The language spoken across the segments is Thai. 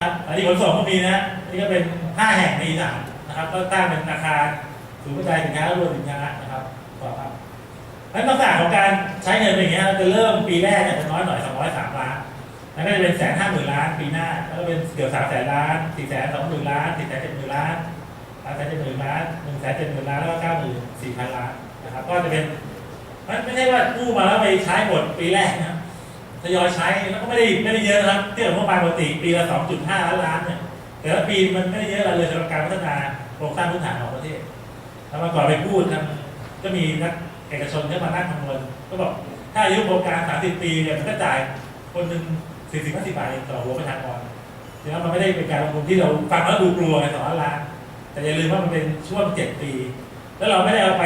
อันนี้ขนส่งก็มีนะฮะนี่ก็เป็นห้าแห่งในอีสานนะครับ ก็ตั้งเป็นอาคารศูนย์กระจายสินค้ารวมสินค้านะครับต่อครับแล้วลักษณะของการใช้เงินเป็นอย่างเงี้ยเราจะเริ่มปีแรกเนี่ยจะน้อยหน่อยสองร้อยสามล้านแล้วก็จะเป็นแสนห้าหมื่นล้านปีหน้าแล้วก็เป็นเกือบสามแสนล้านสี่แสนสองหมื่นล้านสี่แสนเจ็ดหมื่นล้านสามแสนเจ็ดหมื่นล้านหนึ่งแสนเจ็ดหมื่นล้านแล้วก็เก้าหมื่นสี่พันล้านนะครับ ก็จะเป็นมันไม่ใช่ว่ากู้มาแล้วไปใช้หมดปีแรกนะ ทยอยใช้แล้วก็ไม่ได้ไม่ได้เยอะนะครับเทียบกับงบประมาณปกติปีละ 2.5 ล้านล้านเนี่ยแต่ละปีมันไม่ได้เยอะอะไรเลยสำหรับการพัฒนาโครงสร้างพื้นฐานของประเทศแล้วมาก่อนไปพูดทางก็มีนักเอกชนที่มานั่งคำนวณก็บอกถ้าอายุโครงการ 30 ปีเนี่ยมันก็จ่ายคนหนึ่ง40 50บาทต่อหัวประชากรฉะนั้นมันไม่ได้เป็นการลงทุนที่เราฟังแล้วดูกลัวไงสองล้านล้านแต่อย่าลืมว่ามันเป็นช่วง 7 ปี แล้วเราไม่ได้เอาไป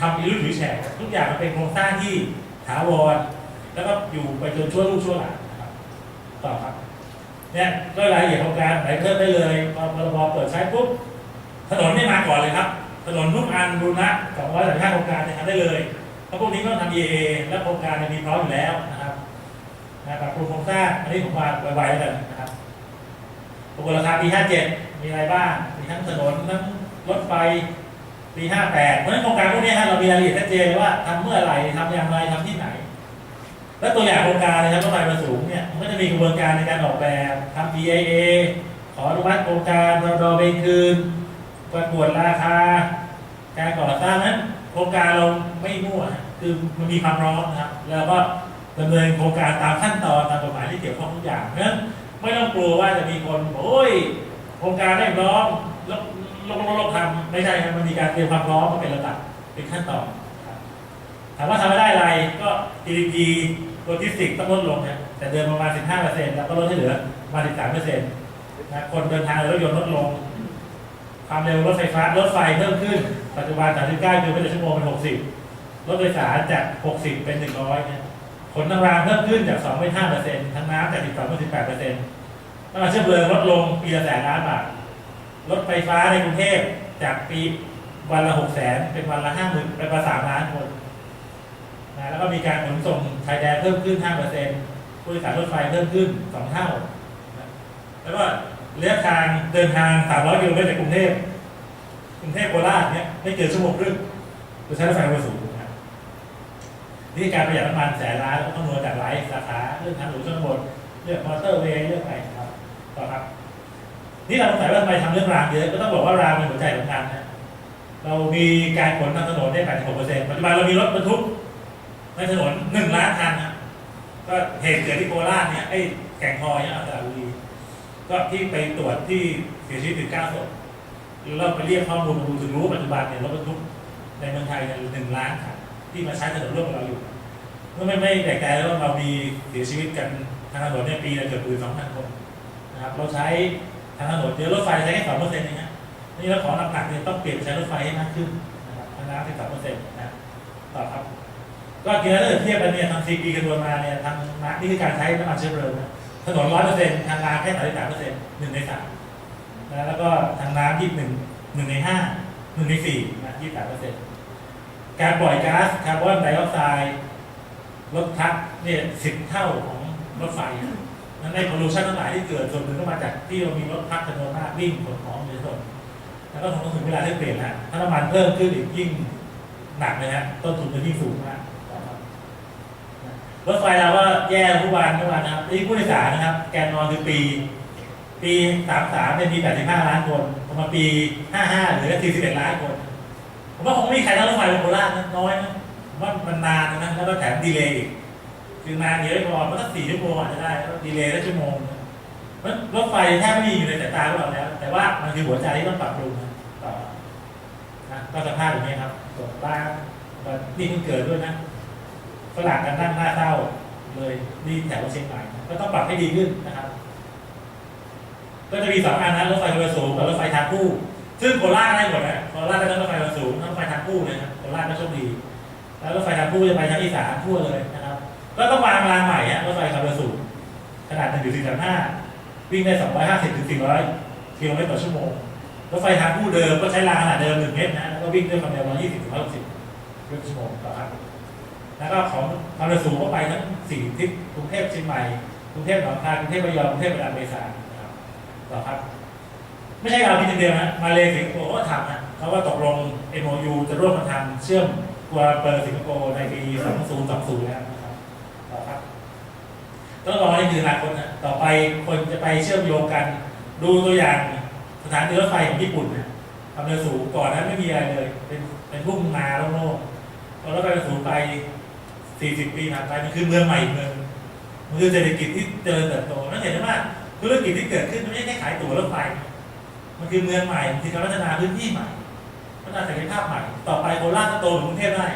ทำอีรุ่นหรือแฉกทุกอย่างมันเป็นโครงสร้างที่ถาวร แล้วก็อยู่ไปจนชั่วลูกชั่วหลานนะครับต่อครับเนี่ยก็รายละเอียดโครงการไหนเพิ่มได้เลยพอพรบเปิดใช้ปุ๊บถนนไม่มาก่อนเลยครับ ถนนทุกอันบูรณะ235โครงการจะทำได้เลยเพราะพวกนี้ก็ทำ EA และโครงการเนี่ยมีพร้อมอยู่แล้วนะครับนะปรับปรุงโครงสร้างอันนี้ผมมาไวๆแล้วกันนะครับประกวราคาปี57 มีอะไรบ้างมีทั้งถนนทั้งรถไฟปี58เพราะฉะนั้นโครงการพวกนี้ฮะเรามีรายละเอียดชัดเจนว่าทำเมื่อไหร่ทำอย่างไรทำที่ไหน และตัวอย่างโครงการนะครับรถไฟมาสูงเนี่ยมันก็จะมีกระบวนการในการออกแบบทำ PIA ขออนุมัติโครงการรอรอเบคืนประกวดราคา การก่อสร้างนั้น โครงการเราไม่มั่วคือมันมีความพร้อมนะครับ แล้วก็ดำเนินโครงการตามขั้นตอนตามกฎหมายที่เกี่ยวข้องทุกอย่างเพราะฉะนั้นไม่ต้องกลัวว่าจะมีคนบอกโอ้ยโครงการไม่ร้อมลบลบลบลบทำไม่ใช่ครับมันมีการเตรียมความพร้อมมาเป็นระดับเป็นขั้นตอนถามว่าทำไม่ได้อะไรก็ GDP โลจิสติกต้องลดลงเนะแต่เดินประมาณ 15%แล้วก็ลดให้เหลือประมา13%นะคนเดินทางรถยนต์ลดลง ความเร็วรถไฟฟ้ารถไฟเพิ่มขึ้น ปัจจุบัน 39กิโลเมตรต่อชั่วโมงเป็น 60 รถโดยสารจาก 60 เป็น 100เนี่ยขนทางรางเพิ่มขึ้นจาก 2 เป็น 5%ทั้งน้ำจาก 12 เป็น 18%น้ำมันเชื้อเพลิงลดลงปีละแสนล้านบาท รถไฟฟ้าในกรุงเทพจากปีวันละ 6 แสนเป็นวันละ 50,000เป็นวันละ3ล้านคน นะแล้วก็มีการขนส่งชายแดนเพิ่มขึ้น 5%ผู้โดยสารรถไฟเพิ่มขึ้น 2 เท่านะแล้วก็ระยะทางเดินทาง 300 กิโลเมตรจากกรุงเทพกรุงเทพโคราชเนี่ยไม่เกินชั่วโมงครึ่งโดยใช้รถไฟความเร็วสูงนะนี่การประหยัดน้ำมันแสนล้านแล้วก็คำนวณจากหลายสาขาเรื่องทางหลวงชนบทเรื่องมอเตอร์เวย์เรื่องอะไรนะครับต่อครับ นี่เราสงสัยว่าทำไมทำเรื่องรางเยอะก็ต้องบอกว่ารางเป็นหัวใจสำคัญนะเรามีการขนทางถนนได้86%ปัจจุบันเรามีรถบรรทุก ในถนนหนึ่งล้านคันนะก็เหตุเกิดที่โคราชเนี่ยไอ้แก่งคอยเนี่ยอัตราบุรีก็ที่ไปตรวจที่เสียชีวิตถึงเก้าศพเราไปเรียกข้อมูลมาดูถึงรู้ปัจจุบันเนี่ยรถบรรทุกในเมืองไทยเนี่ยหนึ่งล้านคันที่มาใช้ถนนร่วมกับเราอยู่เมื่อไม่ไม่แปลกใจแล้วว่าเรามีเสียชีวิตกันทางถนนเนี่ยปีละเกือบหมื่นสองพันคนนะครับเราใช้ทางถนนเดี๋ยวรถไฟใช้แค่สองเปอร์เซ็นต์เองนะนี่เราขอหนักๆเนี่ยต้องเปลี่ยนใช้รถไฟให้มากขึ้นนะครับทางน้ำเป็นสองเปอร์เซ็นต์นะต่อครับ ก็จริงแล้วเทียบกันเนี่ยทางซีปีคำนวณมาเนี่ยทางน้ำนี่คือการใช้น้ำมันเชื้อเพลิงนะถนนร้อยเปอร์เซ็นต์ทางรางแค่สามสิบสามเปอร์เซ็นต์หนึ่งในสามนะแล้วก็ทางน้ำยี่สิบหนึ่งหนึ่งในห้าหนึ่งในสี่นะยี่สิบสามเปอร์เซ็นต์การปล่อยก๊าซคาร์บอนไดออกไซด์ลดทับเนี่ยสิบเท่าของรถไฟนั้นในพอลูชันทั้งหลายที่เกิดส่วนหนึ่งก็มาจากที่เรามีรถพักจำนวนมากวิ่งขนของในถนนแล้วก็คงถึงเวลาที่เปลี่ยนแล้วถ้าน้ำมันเพิ่มขึ้นอีกยิ่งหนักเลยฮะต้นทุนจะยิ่งสูงมาก รถไฟเราก็แย่ทุกวันทุกวันนะครับนี่ผู้โดยสารนะครับ แกนนอนคือปี ปีสามสามเนี่ยมีแปดสิบห้าล้านคนพอมาปีห้าห้าเหลือสี่สิบเอ็ดล้านคน ผมว่าคงไม่มีใครนั่งรถไฟบนโคราชน้อยนะผมว่ามันนานนะแล้วก็แถมดีเลย์อีกคือนานเยอะพอมันก็สี่ชั่วโมงอาจจะได้แล้วดีเลย์ได้ชั่วโมงนะเพรถไฟแทบไม่มีอยู่ในสายตาพวกเราแล้ว แต่ว่ามันคือหัวใจที่ต้องปรับปรุงต่อนะก็สภาพอย่างนี้ครับตกบ้างนี่เพิ่งเกิดด้วยนะ ฝรั่งกันนั่งหน้าเศร้าเลยนี่แถวเชียงใหม่ก็ต้องปรับให้ดีขึ้นนะครับ ก็จะมีสองอันนะรถไฟความเร็วสูงกับรถไฟทางคู่ ซึ่งโคราชได้หมดนะโคราชได้ทั้งรถไฟความเร็วสูงทั้งรถไฟทางคู่เลยนะโคราชก็โชคดี แล้วรถไฟทางคู่จะไปทางอีสานทั่วเลยนะครับ ก็ต้องวางรางใหม่ฮะรถไฟความเร็วสูงขนาด1.435วิ่งได้250ถึง400กิโลเมตรต่อชั่วโมงรถไฟทางคู่เดิมก็ใช้รางขนาดเดิม1เมตรนะแล้วก็วิ่งด้วยความเร็ว120ถึง160กิโลเมตรต่อชั่วโมงต่อครับ แล้วก็ของความเร็วสูงก็ไปทั้งสี่ทิศกรุงเทพเชียงใหม่กรุงเทพหนองคายกรุงเทพระยองกรุงเทพระนองเมษานะครับต่อครับ ไม่ใช่เราคิดอย่างเดียวนะมาเลสิงคโปร์ก็ทำนะเขาก็ตกลง MOU จะร่วมกันทำเชื่อมกัวเปอร์สิงคโปร์ในปี 2020 แล้วนะครับต่อครับต้องรอนี่คืออนาคตนะต่อไปคนจะไปเชื่อมโยงกัน ดูตัวอย่างสถานีรถไฟของญี่ปุ่นนะความเร็วสูงก่อนนั้นไม่มีอะไรเลย เป็นเป็นทุ่งนาโล่งๆพอรถไฟร็วสูงไป 40 ปีผ่านไปมันคือเมืองใหม่อีกเมืองมันคือเศรษฐกิจที่เจริญเติบโตนั่นเห็นไหมว่าธุรกิจที่เกิดขึ้นมันไม่ใช่แค่ขายตั๋วรถไฟ มันคือเมืองใหม่มันคือการพัฒนาพื้นที่ใหม่พัฒนาศักยภาพใหม่ ต่อไปโคราชก็โตเหมือนกรุงเทพได้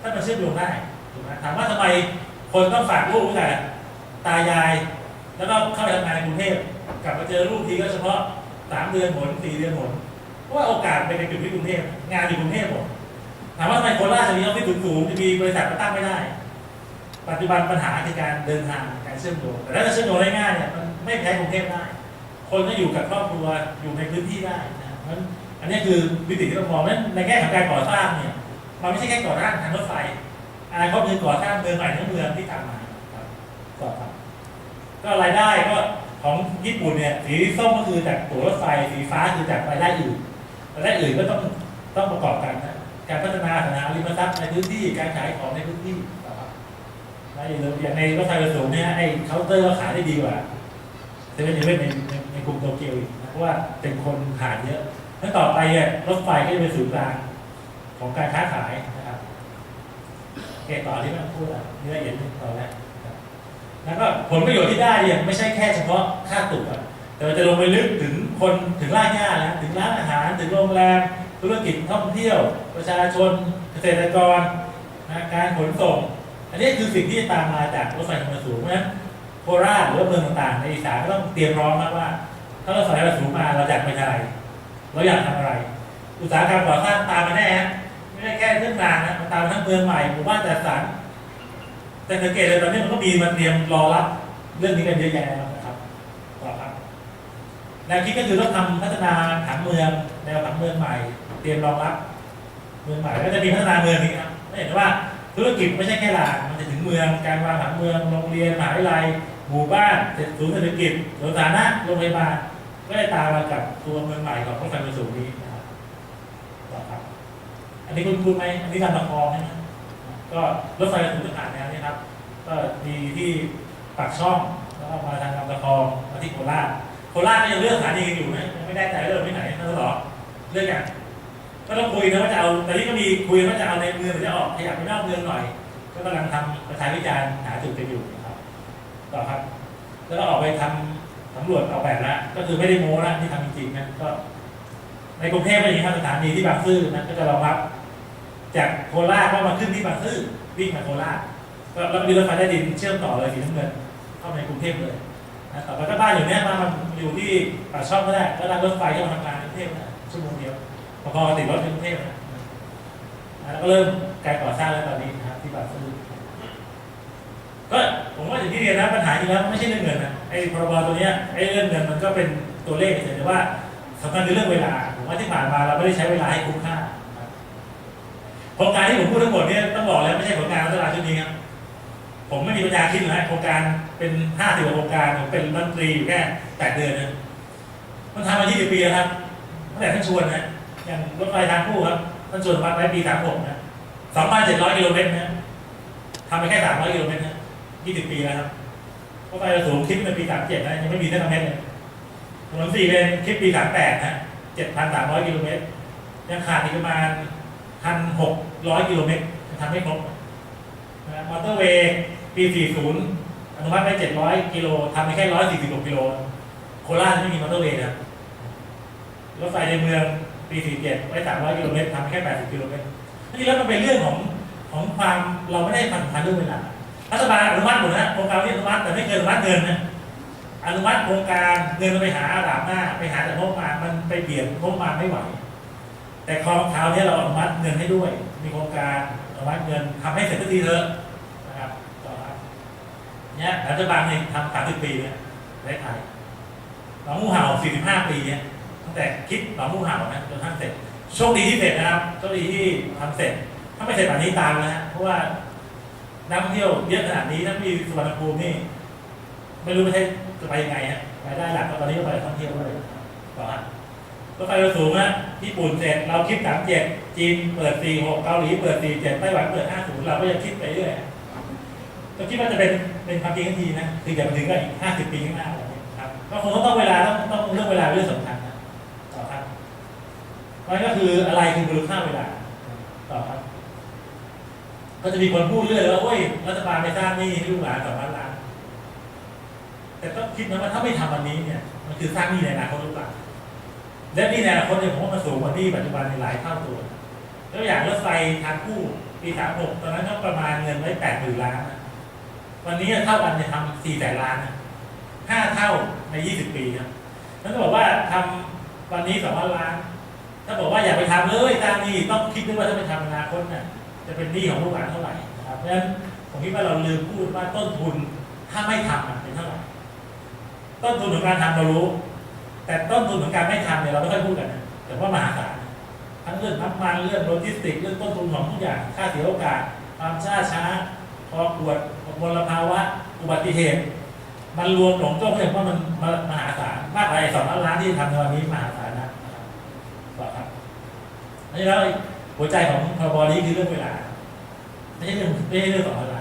ถ้ามันเชื่อมโยงได้ถูกไหมถามว่าทำไมคนต้องฝากลูกไว้แต่ตายาย แล้วก็เข้าไปทำงานในกรุงเทพกลับมาเจอลูกทีก็เฉพาะสามเดือนหนสี่เดือนหนเพราะว่าโอกาสไปในจุดที่กรุงเทพงานอยู่กรุงเทพหมด ถามว่าทำไมโคราชจะมีออฟฟิศสูงๆจะมีบริษัทมาตั้งไม่ได้ ปัจจุบันปัญหาคือการเดินทางการเชื่อมโยงแต่ถ้าจะเชื่อมโยงได้ง่ายเนี่ยมันไม่แพ้กรุงเทพได้ คนก็อยู่กับครอบครัวอยู่ในพื้นที่ได้นะเพราะฉะนั้นอันนี้คือวิธีที่เรามองนั้นในแง่ของการก่อสร้างเนี่ยมันไม่ใช่แค่ก่อสร้างทางรถไฟอนาคตคือก่อสร้างเมืองใหม่ทั้งเมืองที่ตามมาครับต่อครับ ก็รายได้ก็ของญี่ปุ่นเนี่ยสีส้มก็คือจากตั๋วรถไฟสีฟ้าคือจากรายได้อื่นรายได้อื่นก็ต้องต้องประกอบกันนะ การพัฒนาสถานะริมทรัพย์ในพื้นที่การขายของในพื้นที่นะครับและอย่างในรถไฟกระสูงเนี่ยไอ้เคาน์เตอร์ก็ขายได้ดีกว่าเซเว่นเว่นในในในกรุงโตเกียวอีกนะเพราะว่าเป็นคนผ่านเยอะแล้วต่อไปเนี่ยรถไฟก็จะเป็นศูนย์กลางของการค้าขายนะครับเกต่อที่มันพูดอะนี่ละเอียดนิดต่อนะครับแล้วก็ผลประโยชน์ที่ได้เนี่ยไม่ใช่แค่เฉพาะค่าตั๋วแต่จะลงไปลึกถึงคนถึงรากหญ้าแล้วถึงร้านอาหารถึงโรงแรม ธุรกิจท่องเที่ยว ประชาชนเกษตรกรนะการขนส่ง อันนี้คือสิ่งที่ตามมาจากรถไฟความเร็วสูงเพราะฉะนั้นโคราชหรือเมืองต่างๆ ในอีสานก็ต้องเตรียมพร้อมมากว่า ถ้าเราใส่เราสูงมาเราอยากเป็นอะไรเราอยากทำอะไร อุตสาหกรรมก่อสร้างตามมาแน่ฮะไม่ได้แค่เรื่องรางนะมันตามมาทั้งเมืองใหม่หมู่บ้านจัดสรรแต่สังเกตเลยตอนนี้มันก็มีมาเตรียมรอรับเรื่องนี้กันเยอะแยะแล้วนะครับต่อครับแนวคิดก็คือต้องทำพัฒนาผังเมืองแนวผังเมืองใหม่ เตรียมรองรับเมืองใหม่แล้วก็จะมีพัฒนาเมืองนี้ครับไม่เห็นว่าธุรกิจไม่ใช่แค่หลานมันจะถึงเมืองการวางผังเมืองโรงเรียนมหาวิทยาลัยหมู่บ้านศูนย์เศรษฐกิจสวนสาธารณะโรงพยาบาลก็ได้ตามมากับตัวเมืองใหม่ของพวกไฟมันสูงนี้นะครับต่อครับ อันนี้คุณคุณไหมอันนี้การตะคองใช่ไหมก็รถไฟสูงจะผ่านแนวนี้ครับ ก็มีที่ปากช่องแล้วก็มาทางลำตะคองมาที่โคราชโคราชก็ยังเลือกสถานีกันอยู่นะยังไม่แน่ใจเลือกที่ไหนนั่นหรอเลือกกัน ก็ต้องคุยนะว่าจะเอาแต่นี่ก็มีคุยว่าจะเอาในเมืองหรือจะออกขยับไปนอกเมืองหน่อย ก็กำลังทำประชาวิจารณ์หาจุดกันอยู่นะครับต่อครับ แล้วก็ออกไปทำสำรวจออกแบบแล้วก็คือไม่ได้โม้ล้วที่ทำจริงๆนะก็ในกรุงเทพก็อย่างนี้ครับสถานีที่บางซื่อนะก็จะรองรับจากโคราชก็มาขึ้นที่บางซื่อวิ่งมาโคราชก็แล้วมีรถไฟใต้ดินเชื่อมต่อเลยสีน้ำเงินเข้าในกรุงเทพเลยนะต่อไปก็บ้านอยู่เนี้ยมามันอยู่ที่ปากช่องก็ได้ก็นั่งรถไฟก็มาทำงานในกรุงเทพชั่วโมงเดียว พอๆติดรถในกรุงเทพนะแล้วก็เริ่มการก่อสร้างแล้วตอนนี้นะครับที่บางซื่อก็ผมว่าอย่างที่เรียนนะปัญหาจริงแล้วไม่ใช่เรื่องเงินนะไอ้พรบตัวเนี้ยไอ้เรื่องเงินมันก็เป็นตัวเลขเฉยแต่ว่าสำคัญคือเรื่องเวลาผมว่าที่ผ่านมาเราไม่ได้ใช้เวลาให้คุ้มค่านะครับโครงการที่ผมพูดทั้งหมดเนี่ยต้องบอกแล้วไม่ใช่ผลงานรัฐบาลชุดนี้ครับผมไม่มีปัญญาคิดเลยนะโครงการเป็นห้าสิบโครงการผมเป็นรัฐมนตรีอยู่แค่แปดเดือนนะมันทำมา20ปีแล้วครับตั้งแต่ท่านชวนนะ อย่างรถไฟทางคู่ครับท่านชวนมาไว้ปี36นะ2,700กิโลเมตรนะทำไปแค่300กิโลเมตรนะ20ปีแล้วครับรถไฟเราสูงคิดเป็นปี37นะยังไม่มีเส้นทางเมตรเลยถนนสี่เลนคิดปี38นะ7,300กิโลเมตรยังขาดอีกประมาณ1,600กิโลเมตรทำไม่ครบนะมอเตอร์เวย์ปี40อนุมัติไว้700กิโลทำไปแค่146กิโลโคราชไม่มีมอเตอร์เวย์นะครับรถไฟในเมือง ปี47ไว้300กิโลเมตรทำแค่ 80กิโลเมตรนี่แล้วมันเป็นเรื่องของของความเราไม่ได้ผ่านพันเรื่องเวลารัฐบาลอนุมัติหมดนะโครงการที่อนุมัติแต่ไม่เคยอนุมัติเงินนะอนุมัติโครงการเงินไปหาอาดาบหน้า ไปหาแต่งบมามันไปเบี่ยดงบมาไม่ไหว แต่คราวคราวนี้เราอนุมัติเงินให้ด้วย มีโครงการอนุมัติเงินทำให้เสร็จสักทีเถอะนะครับต่อครับเนี่ยรัฐบาลเนี่ยทำสามสิบปีเนี่ยประเทศไทยหนองมูเห่าสี่สิบห้าปีเนี่ย ตั้งแต่คิดหนองมูเห่านะจนทั้งเสร็จโชคดีที่เสร็จนะครับโชคดีที่ทำเสร็จ ถ้าไม่เสร็จแบบนี้ตามนะฮะเพราะว่านักท่องเที่ยวเยอะขนาดนี้ถ้ามีสุวรรณภูมินี่ไม่รู้ประเทศจะไปยังไงฮะรายได้หลักก็ตอนนี้ก็ไปท่องเที่ยวด้วยต่อฮะรถไฟเราสูงนะญี่ปุ่นเสร็จเราคิดสามเจ็ดจีนเปิดสี่หกเกาหลีเปิดสี่เจ็ดไต้หวันเปิดห้าศูนย์เราก็ยังคิดไปเรื่อยก็คิดว่าจะเป็นเป็นความจริงทันทีนะคืออย่าไปถึงก็อีกห้าสิบปีข้างหน้าอะไรเงี้ยครับก็คงต้องเวลาต้องต้องเรื่องเวลาเรื่องสำคัญ มันก็คืออะไรคือมูลค่าเวลาต่อครับ ก็จะมีคนพูดเรื่อยว่าโอ้ยรัฐบาลไม่สร้างนี้ให้ลูกหลานสองล้านล้านแต่ต้องคิดนะว่าถ้าไม่ทำวันนี้เนี่ย มันคือสร้างนี้ในอนาคตหรือเปล่าและนี้ในอนาคตเนี่ยผมว่ามันสูงกว่านี้ปัจจุบันในหลายเท่าตัวแล้วอย่างรถไฟทางคู่ปีสามหกตอนนั้นก็ประมาณเงินไว้แปดหมื่นล้านนะวันนี้เท่ากันเนี่ยทำสี่แสนล้านนะห้าเท่าในยี่สิบปีครับนั่นก็บอกว่าทำวันนี้สองล้านล้าน ถ้าบอกว่าอย่าไปทำเลยสร้างหนี้ต้องคิดด้วยว่าถ้าไปทำอนาคตเนี่ยจะเป็นหนี้ของลูกหลานเท่าไหร่นะครับเพราะฉะนั้นผมคิดว่าเราลืมพูดว่าต้นทุนถ้าไม่ทำมันเป็นเท่าไหร่ต้นทุนของการทำเรารู้ แต่ต้นทุนของการไม่ทำเนี่ยเราไม่ค่อยพูดกันนะแต่ว่ามหาศาลทั้งเรื่องน้ำมันเรื่องโลจิสติกเรื่องต้นทุนของทุกอย่างค่าเสียโอกาส ความช้าช้าพอปวดมลภาวะอุบัติเหตุ มันรวมหลงก็เห็นว่ามันมหาศาลมากกว่าไอ้สองล้านล้านที่ทำในวันนี้มหาศาล ต่อครับอันนี้แล้วหัวใจของพรบนี้คือเรื่องเวลา ไม่ใช่เรื่องไม่ใช่เรื่องสองเวลา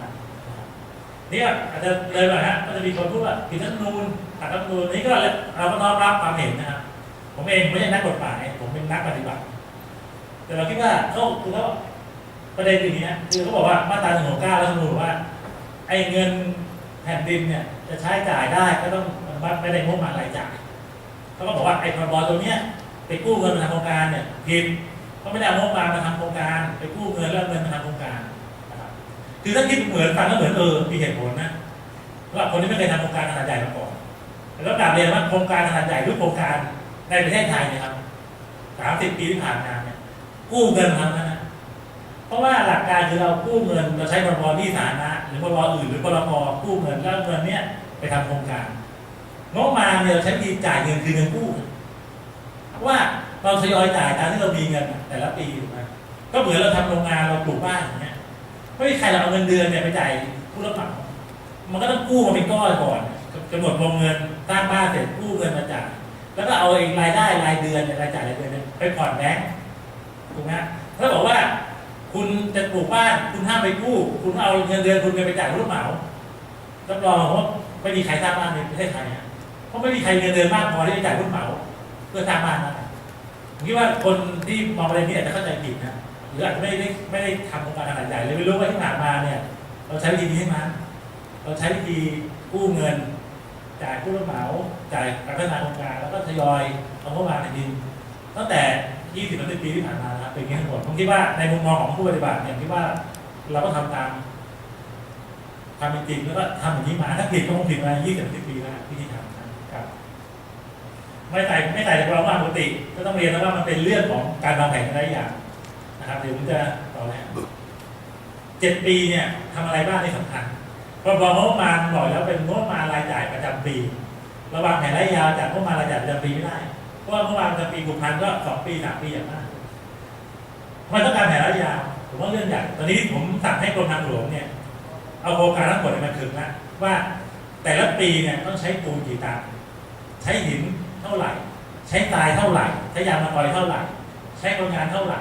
นี่ก็อาจจะเลยมาฮะก็จะมีคนพูดว่าผิดรัฐธรรมนูญขัดรัฐธรรมนูญนี่ก็เราก็น้อมรับความเห็นนะครับผมเองไม่ใช่นักกฎหมายผมเป็นนักปฏิบัติ แต่เราคิดว่าเขาคือเขาประเด็นอย่างนี้นะคือเขาบอกว่ามาตราหนึ่งหกเก้ารัฐธรรมนูญบอกว่าไอ้เงินแผ่นดินเนี่ยจะใช้จ่ายได้ก็ต้องไม่ได้งบมารายจ่ายเขาก็บอกว่าไอ้พรบตัวเนี้ย ไปกู้เงินมาทำโครงการเนี่ยผิดเขาไม่ได้เอางบมามาทำโครงการ ไปกู้เงินแล้วเงินมาทำโครงการนะครับคือถ้าคิดเหมือนฟังก็เหมือนเออมีเหตุผลนะสำหรับคนที่ไม่เคยทำโครงการขนาดใหญ่มาก่อนแล้วกลับเรียนว่าโครงการขนาดใหญ่ทุกโครงการในประเทศไทยเนี่ยครับสามสิบปีที่ผ่านมาเนี่ยกู้เงินทำนะ เพราะว่าหลักการคือเรากู้เงินเราใช้พรบที่สาธารณะหรือพรบอื่นหรือพรบกู้เงินแล้วเงินเนี่ยไปทำโครงการงบประมาเนี่ยเราใช้วิธีจ่ายเงินคือเงินกู้ ว่าเราทยอยจ่ายตามที่เรามีเงินแต่ละปีถูกไหมก็เหมือนเราทำโรงงานเราปลูกบ้านอย่างเงี้ยไม่มีใครเราเอาเงินเดือนเนี่ยไปจ่ายผู้รับเหมามันก็ต้องกู้มาเป็นก้อนก่อนกำหนดวงเงินสร้างบ้านเสร็จกู้เงินมาจ่ายแล้วก็เอาเองรายได้รายเดือนเนี่ยรายจ่ายรายเดือนเนี่ยไปผ่อนแบงก์ถูกไหมถ้าบอกว่า คุณจะปลูกบ้านคุณห้ามไปกู้ คุณเอาเงินเดือนคุณไปจ่ายผู้รับเหมารับรองว่าไม่มีใครสร้างบ้านในประเทศไทยอะเพราะไม่มีใครเงินเดือนมากพอที่จะจ่ายผู้รับเหมา พื่อสร้างบ้านนะผมคิดว่าคนที่มองประเด็นนี้อาจจะเข้าใจผิดนะหรืออาจจะไม่ได้ไม่ได้ทำโครงการขนาดใหญ่เลยไม่รู้ว่าที่ผ่านมาเนี่ย เราใช้วิธีนี้ให้มันเราใช้วิธีกู้เงิน จ่ายผู้รับเหมาจ่ายการพัฒนาโครงการแล้วก็ทยอยเอาเข้ามาในดิน ตั้งแต่ 20 30 ปีที่ผ่านมานะครับเป็นอย่างนี้ทั้งหมดผมคิดว่าในมุมมองของผู้ปฏิบัติเนี่ยคิดว่าเราก็ทำตามทำจริงแล้วก็ทำอย่างนี้มาถ้าผิดก็คงผิดมา 20 30 ปีแล้ววิธีทำ ไม่ใส่ไม่ใส่ในความว่าปกติก็ต้องเรียนนะว่ามันเป็นเรื่องของการวางแผนระยะยาวนะครับเดี๋ยวผมจะต่อแล้วเจ็ดปีเนี่ยทำอะไรบ้างที่สำคัญพรบงบประมาณบอกแล้วเป็นงบประมาณรายจ่ายประจำปีระวางแผนระยะยาวจากงบประมาณรายจ่ายประจำปีไม่ได้เพราะว่างบประมาณประจำปีผูกพันก็สองปีสามปีอย่างมากมันต้องการแผนระยะยาวผมว่าเรื่องใหญ่ตอนนี้ผมสั่งให้กรมทางหลวงเนี่ยเอาโครงการทั้งหมดมาถึงแล้วว่าแต่ละปีเนี่ยต้องใช้ปูนกี่ตันใช้หิน เท่าไหร่ ใช้ทรายเท่าไหร่ ใช้ยางมะกอยเท่าไหร่ ใช้คนงานเท่าไหร่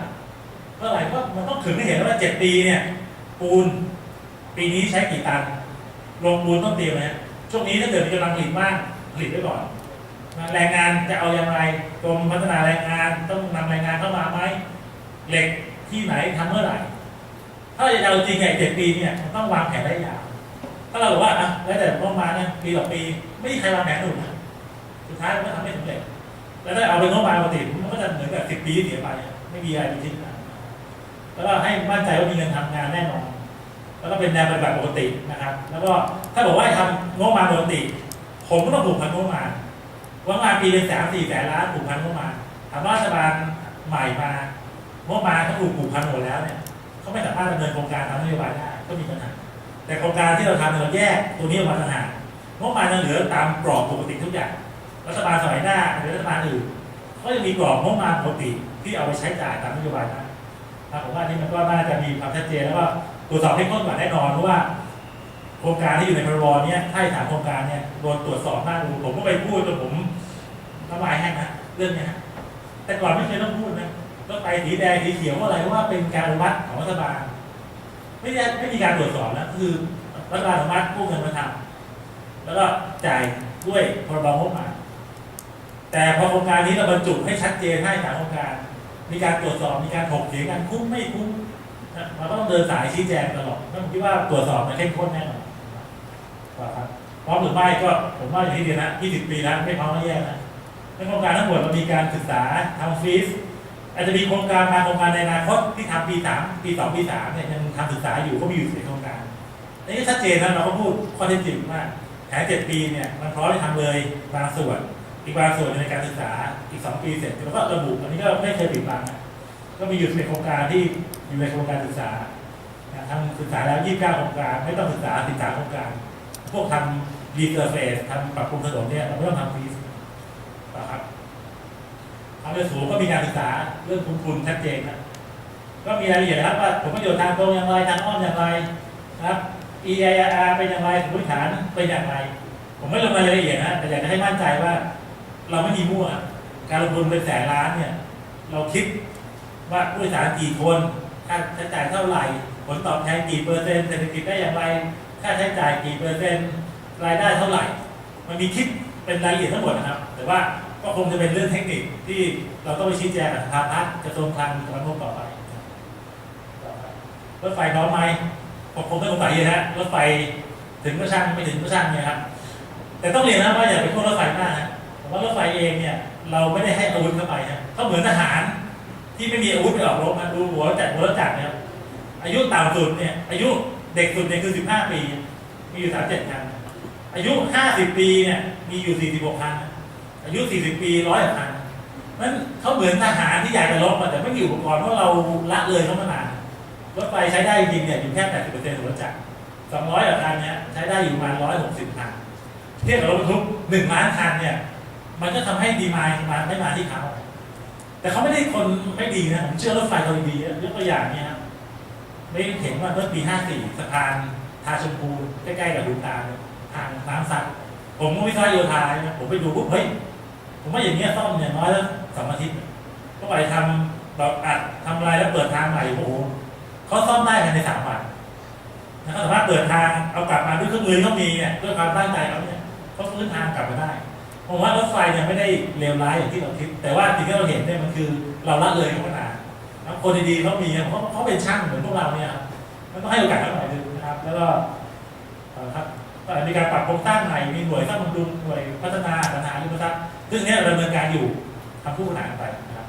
เท่าไหร่ก็มันต้องถึงให้เห็นว่าเจ็ดปีเนี่ยปูนปีนี้ใช้กี่ตันลงปูนต้องเตรียมนะช่วงนี้ถ้าเกิดมีกำลังผลิตมากผลิตไว้ก่อนแรงงานจะเอาอย่างไรกรมพัฒนาแรงงานต้องนำแรงงานเข้ามาไหมเหล็กที่ไหนทำเมื่อไหร่ ถ้าจะเอาจริงไงเจ็ดปีเนี่ยมันต้องวางแผนระยะยาวถ้าเราบอกว่าอะแล้วแต่งบประมาณเนี่ยปีต่อปี ไม่มีใครวางแผนถูกนะ สุดท้ายมันก็ทำไม่สำเร็จแล้วถ้าเอาไปงบประมาณปกติมันก็จะเหมือนกับสิบปีที่เสียไป ไม่มีอะไรเป็นชิ้นนะแล้วก็ให้มั่นใจว่ามีเงินทำงานแน่นอน แล้วก็เป็นแนวปฏิบัติปกตินะครับ แล้วก็ถ้าบอกว่าทำงบประมาณปกติ ผมก็ต้องผูกพันงบประมาณงบประมาณปีเป็นแสามสี่แสนล้านผูกพันงบประมาณถามว่ารัฐบาลใหม่มางบประมาณเขาถูกผูกพันหมดแล้วเนี่ยเขาไม่สามารถดำเนินโครงการตามนโยบายได้ก็มีปัญหาแต่โครงการที่เราทำเนี่ยเราแยกตัวนี้ออกมาต่างหากงบประมาณยังเหลือตามกรอบปกติทุกอย่าง รัฐบาลสมัยหน้าหรือรัฐบาลอื่นก็จะมีกรอบงบประมาณปกติที่เอาไปใช้จ่ายตามนโยบายนะผมว่านนี้มันก็น่าจะมีความชัดเจนแล้วก็ตรวจสอบให้ข้นกว่าแน่นอนเพราะว่า โครงการที่อยู่ในพรบเนี่ยถ้าให้ถามโครงการเนี่ยโดนตรวจสอบหน้าดูผมก็ไปพูดจนผมน้ำลายแห้งนะเรื่องเนี้ยฮะแต่ก่อนไม่เคยต้องพูดนะรถไฟสีแดงสีเขียวว่าอะไรว่าเป็นการอนุมัติของรัฐบาลไม่ได้ไม่มีการตรวจสอบนะคือรัฐบาลอนุมัติกู้เงินมาทำแล้วก็จ่ายด้วยพรบงบประมาณ แต่พอโครงการนี้เราบรรจุให้ชัดเจนให้ทางโครงการ มีการตรวจสอบมีการถกเถียงกันคุ้มไม่คุ้มเราต้องเดินสายชี้แจงตลอดต้องคิดว่าตรวจสอบมันเข้มข้นแน่นอนครับพร้อมหรือไม่ก็ผมว่าอย่างที่เดียวนะ20 ปีแล้วไม่พร้อมไม่แย่นะในโครงการทั้งหมดเรามีการศึกษาทำฟรีสอาจจะมีโครงการบางโครงการในอนาคตที่ทำปีสามปีสองปีสามเนี่ยยังทำศึกษาอยู่ก็มีอยู่ในโครงการอันนี้ก็ชัดเจนนะเราก็พูดข้อเท็จจริงว่าแผนเจ็ดปีเนี่ยมันพร้อมที่ทำเลยบางส่วน อีกบางส่วนในการศึกษาอีกสองปีเสร็จแล้วก็ระบุอันนี้ก็ไม่เคยปิดบังก็มีอยู่ในโครงการที่อยู่ในโครงการศึกษาทำศึกษาแล้ว29โครงการ ไม่ต้องศึกษา13โครงการ พวกทำรีเซอร์เฟสทำปรับปรุงถนนเนี่ยเราไม่ต้องทำฟรีนะครับทำเรื่องสูงก็มีการศึกษาเรื่องคุณคุณชัดเจนนะก็มีรายละเอียดนะครับว่าผลประโยชน์ทางตรงอย่างไรทางอ้อมอย่างไรนะครับ EIR เป็นอย่างไรสมมติฐานเป็นอย่างไร ผมไม่ลงรายละเอียดนะแต่อยากจะให้มั่นใจว่า เราไม่มีมั่ว การลงทุนเป็นแสนล้านเนี่ย เราคิดว่าผู้โดยสารกี่คน ค่าใช้จ่ายเท่าไหร่ ผลตอบแทนกี่เปอร์เซ็นต์เศรษฐกิจได้อย่างไร ค่าใช้จ่ายกี่เปอร์เซ็นต์ รายได้เท่าไหร่ มันมีคิดเป็นรายละเอียดทั้งหมดนะครับ แต่ว่าก็คงจะเป็นเรื่องเทคนิคที่เราต้องไปชี้แจงกับสภาพัฒกระทรวงคลังกระทรวงต่อไปรถไฟน้อยไหมผมคงไม่สงสัยเลยนะรถไฟถึงก็ช่างไม่ถึงก็ช่างเนี่ยครับแต่ต้องเรียนนะว่าอย่าไปโทษรถไฟมากนะ ว่ารถไฟเองเนี่ย เราไม่ได้ให้อาวุธเข้าไปนะเขาเหมือนทหาร ที่ไม่มีอาวุธไปออกรบนะดูหัวจักหัวจักรนะครับอายุต่ำสุดเนี่ยอายุเด็กสุดเนี่ยคือ 15 ปี มีอยู่ 37คันอายุ 50 ปีเนี่ยมีอยู่ 46คันอายุ 40 ปีร้อยคันนั้นเขาเหมือนทหารที่อยากจะรบแต่ไม่มีอุปกรณ์เพราะเราละเลยเขามานานรถไฟใช้ได้จริงเนี่ยอยู่แค่80%ของรถจักร200กว่าคันเนี่ยใช้ได้อยู่ประมาณ160คันเทียบกับรถบรรทุก1ล้านคันเนี่ย มันก็ทำให้ดีมายมาไม่มาที่เขาแต่เขาไม่ได้คนไม่ดีนะผมเชื่อรถไฟเขาดียกตัวอย่างเนี่ยครับไม่เห็นว่าเมื่อปี 54 สะพานทาชมพูใกล้ๆกับดูตาทางน้ำซัดผมก็วิศวโยธาเนี่ยผมไปดูปุ๊บเฮ้ยผมว่าอย่างเงี้ยซ่อมอย่างน้อยแล้วสองอาทิตย์ก็ไปทำแบบอัดทำอะไรแล้วเปิดทางใหม่โอ้โหเขาซ่อมได้ภายในสามวันนะครับสามารถเปิดทางเอากลับมาด้วยเครื่องมือเขามีเนี่ยด้วยความตั้งใจเขาเนี่ยเขาฟื้นทางกลับมาได้ ผมว่ารถไฟเนี่ยไม่ได้เลวร้ายอย่างที่เราคิด แต่ว่าสิ่งที่เราเห็นเนี่ยมันคือเราละเลยเขามานานแล้วคนดีๆเขามีเพราเขาเป็นช่างเหมือนพวกเราเนี่ยครับมันต้องให้โอกาสเขาหน่อยนึงนะครับ แล้วก็ครับมีการปรับโครงสร้างใหม่มีหน่วยสร้างบำรุงหน่วยพัฒนาปัญหาริมทรัพย์ซึ่งเนี่ยเราดำเนินการอยู่ทำคู่ขนานไปนะครับ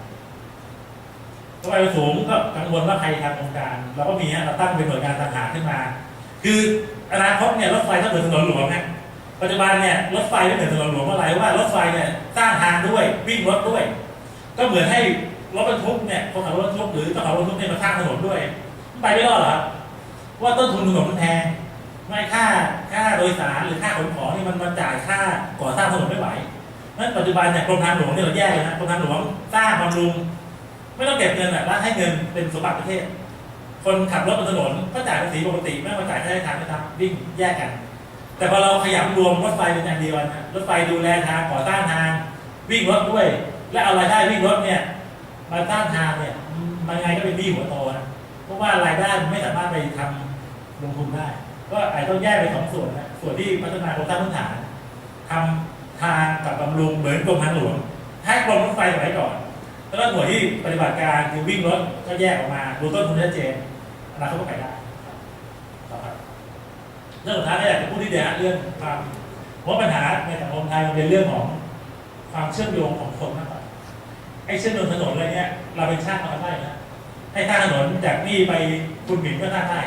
รถไฟสูงก็กังวลว่าใครทำโครงการเราก็มีเราตั้งเป็นหน่วยงานต่างหากขึ้นมา คืออนาคตเนี่ยรถไฟต้องเหมือนถนนหลวงนะ ปัจจุบันเนี่ยรถไฟไม่เหมือนถนนหลวงเพราะอะไรว่ารถไฟเนี่ยสร้างทางด้วยวิ่งรถด้วย ก็เหมือนให้รถบรรทุกเนี่ยคนขับรถบรรทุกหรือเจ้าของรถบรรทุกเนี่ยมาสร้างถนนด้วย ไปไม่รอดหรอครับว่าต้นทุนถนนมันแพงไม่ค่าค่าโดยสารหรือค่าขนของนี่มันมาจ่ายค่าก่อสร้างถนนไม่ไหวนั้นปัจจุบันเนี่ยกรมทางหลวงเนี่ยเราแยกเลยนะกรมทางหลวงสร้างบำรุงไม่ต้องเก็บเงินอะแล้วให้เงินเป็นสมบัติประเทศ คนขับรถบนถนนก็จ่ายภาษีปกติไม่มาจ่ายค่าใช้จ่ายไม่ทำวิ่งแยกกัน แต่พอเราขยำรวมรถไฟเป็นอย่างเดียวนะรถไฟดูแลทางก่อสร้างทาง วิ่งรถด้วย และเอารายได้วิ่งรถเนี่ยมาสร้างทางเนี่ยมันไงก็เป็นหนี้หัวโตนะเพราะว่ารายได้มันไม่สามารถไปทำลงทุนได้ ก็อาจต้องแยกเป็นสองส่วนนะส่วนที่พัฒนาโครงสร้างพื้นฐานทำทางกับบำรุงเหมือนกรมทางหลวงให้กรมรถไฟไว้ก่อน แล้วก็หน่วยที่ปฏิบัติการคือวิ่งรถก็แยกออกมาดูต้นทุนชัดเจนอนาคตก็ไปได้ต่อครับ เรื่องสุดท้ายก็อยากจะพูดที่เดียเรื่องความเพราปัญหาในสังคมไทยมันเป็นเรื่องของความเชื่อมโยงของคนมากกว่าไอ้เชื่อมโยงถนนอะไรเนี้ยเราเป็นช่างเราทำได้นะให้สร้างถนนจากนี่ไปคุณหมิ่นก็สร้าได้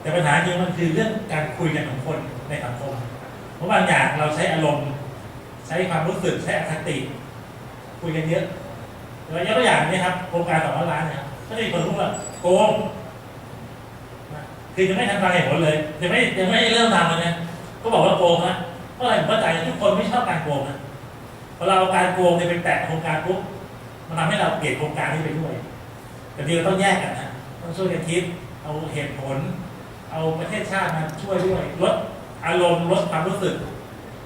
แต่ปัญหาจริงมันคือเรื่องการคุยกันของคนในสังคม เพราะบางอย่างเราใช้อารมณ์ ใช้ความรู้สึกใช้อคติคุยกันเยอะยกตัวอย่างนี้ครับโครงการสองร้อยล้านเนยครับก็จะมีคนพูดว่าโกง คือยังไม่ทันฟังเหตุผลเลยยังไม่ยังไม่เริ่มทำเลยนะก็บอกว่าโกงนะเพราะอะไรผมเข้าใจทุกคนไม่ชอบการโกงนะพอเราเอาการโกงเนี่ยไปแตะโครงการปุ๊บมันทำให้เราเกลียดโครงการนี้ไปด้วยแต่ทีเราต้องแยกกันนะต้องช่วยกันคิดเอาเหตุผล เอาประเทศชาติมาช่วยด้วยลดอารมณ์ลดความรู้สึก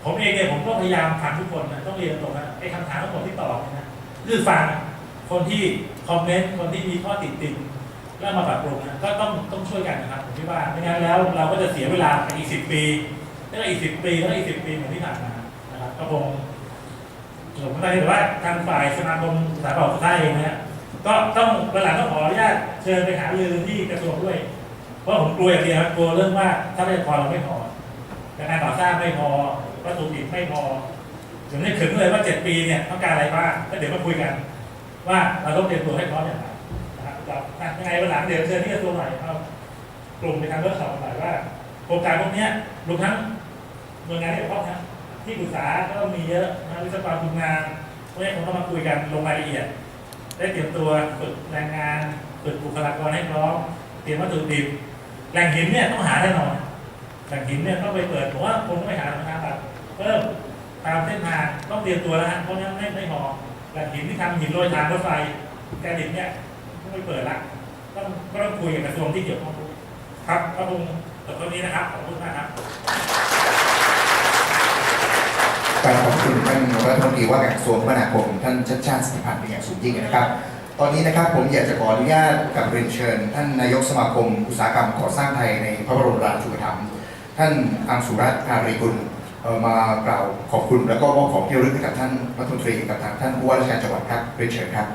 ผมเองเนี่ยผมก็พยายามฟังทุกคนนะต้องเรียนตรงนะไอ้คำถามทั้งหมดที่ตอบเนี่ยนะคือฟังคนที่คอมเมนต์คนที่มีข้อติดติง แล้วมาปรับปรุงนะก็ต้องต้องช่วยกันนะครับผมคิดว่าไม่งั้นแล้วเราก็จะเสียเวลาไปอีกสิบปีแล้วก็อีกสิบปีแล้วก็อีกสิบปีเหมือนที่ผ่านมานะครับก็คงผมไม่ได้แต่ว่าทางฝ่ายสมาคมสถาบันสุดท้ายเองเนี่ยก็ต้องเวลาต้องขออนุญาตเชิญไปหารือที่กระทรวงด้วย เพราะผมกลัวอย่างเดียวครับกลัวเรื่องว่าถ้าไม่พอเราไม่พอการก่อสร้างไม่พอวัตถุดิบไม่พอเดี๋ยวนี้ถึงเลยว่าเจ็ดปีเนี่ยต้องการอะไรบ้างแล้วเดี๋ยวมาคุยกัน ว่าเราต้องเตรียมตัวให้พร้อมอย่างไร รับอะยังไงวันหลังเดี๋ยวเชิญที่กระทรวงหน่อยเอากลุ่มในทางเวิร์กช็อปหน่อยว่าโครงการพวกเนี้ยรวมทั้งหน่วยงานที่เกี่ยวข้องนะที่ปรึกษาก็มีเยอะนะวิศวกรคุมงานพวกนี้ผมต้องมาคุยกันลงรายละเอียด ได้เตรียมตัวฝึกแรงงานฝึกบุคลากรให้พร้อมเตรียมวัตถุดิบแหล่งหินเนี่ยต้องหาแน่นอนแหล่งหินเนี่ยต้องไปเปิดผมว่าคงต้องไปหาทางแบบเพิ่มตามเส้นทางต้องเตรียมตัวแล้วฮะเพราะงั้นไม่ไม่พอแหล่งหินที่ทำหินโรยทางรถไฟแกดินเนี่ย ไปเปิดละต้องก็ต้องคุยกับกระทรวงที่เกี่ยวข้องครับก็คงจบตรงนี้นะครับขอบคุณมากครับการขอบคุณท่านรัฐมนตรีว่าการกระทรวงคมนาคมท่านชัดชาติสิทธิพันธ์เป็นอย่างสูงยิ่งนะครับ ตอนนี้นะครับผมอยากจะขออนุญาตกับเรียนเชิญ ท่านนายกสมาคม อุตสาหกรรมก่อสร้างไทยในพระบรมราชูปถัมภ์ท่านอังสุรัตน์อารีกุลมากล่าวขอบคุณ แล้วก็มอบของที่ระลึกให้กับท่านรัฐมนตรีกับทางท่านผู้ว่าราชการจังหวัดครับเรียนเชิญครับ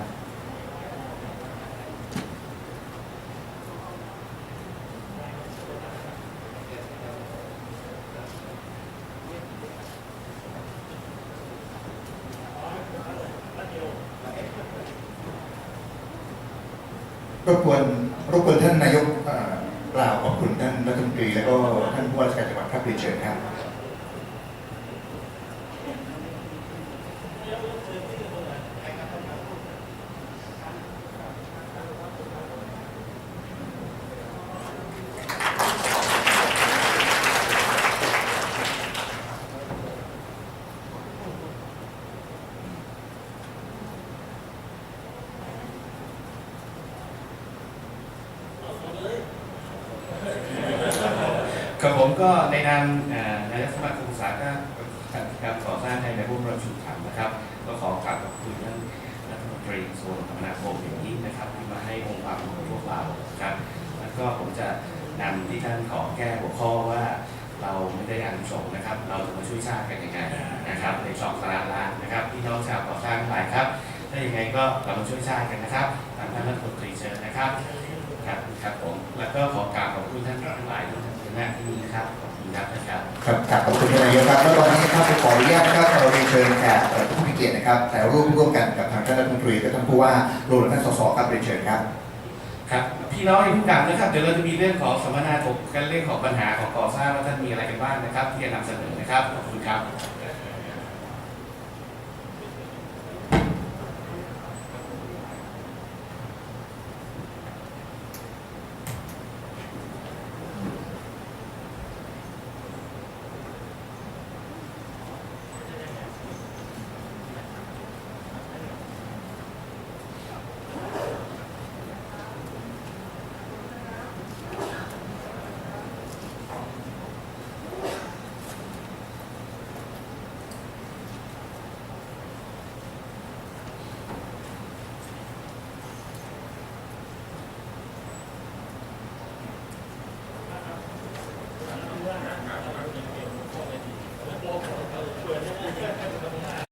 รบกวนรบกวนท่านนายกกล่าวขอบคุณท่านรัฐมนตรีแล้วก็ท่านผู้ว่าราชการจังหวัดครับเรียนเชิญครับผมก็ในนามเอ่อนายกสมาคมอุตสาหกรรมการก่อสร้างในในพวกเราชุมถามนะครับ ก็ขอกราบขอบคุณท่านรัฐมนตรีกระทรวงคมนาคมอย่างยิ่งนะครับที่มาให้องค์ความรู้พวกเราครับ แล้วก็ผมจะนำที่ท่านขอแก้หัวข้อว่าเราไม่ได้อานุสงส์นะครับ เราจะมาช่วยชาติกันยังไงนะครับ ในสองสาระนะครับพี่น้องชาวก่อสร้างหลายครับถ้าอย่างไงก็เรามาช่วยชาติกันนะครับตามท่านรัฐมนตรีเชิญนะครับครับครับผมแล้วก็ขอกราบขอบคุณท่านทั้งหลายที่ทำหน้าที่นี้ครับขอบคุณครับนะครับครับขอบคุณท่านนายกครับแล้วตอนนี้ครับขออนุญาตนะครับเราเรียนเชิญแขก เกียรตินะครับแต่ร่วมร่วมกันกับทางท่านรัฐมนตรีและท่านผู้ว่ารวมถึงท่านสสครับเรียนเชิญครับครับพี่น้องในพิ่งกลับนะครับเดี๋ยวเราจะมีเรื่องของสัมมนาถกกันเรื่องของปัญหาของก่อสร้างว่าท่านมีอะไรกันบ้างนะครับ ที่จะนำเสนอนะครับขอบคุณครับ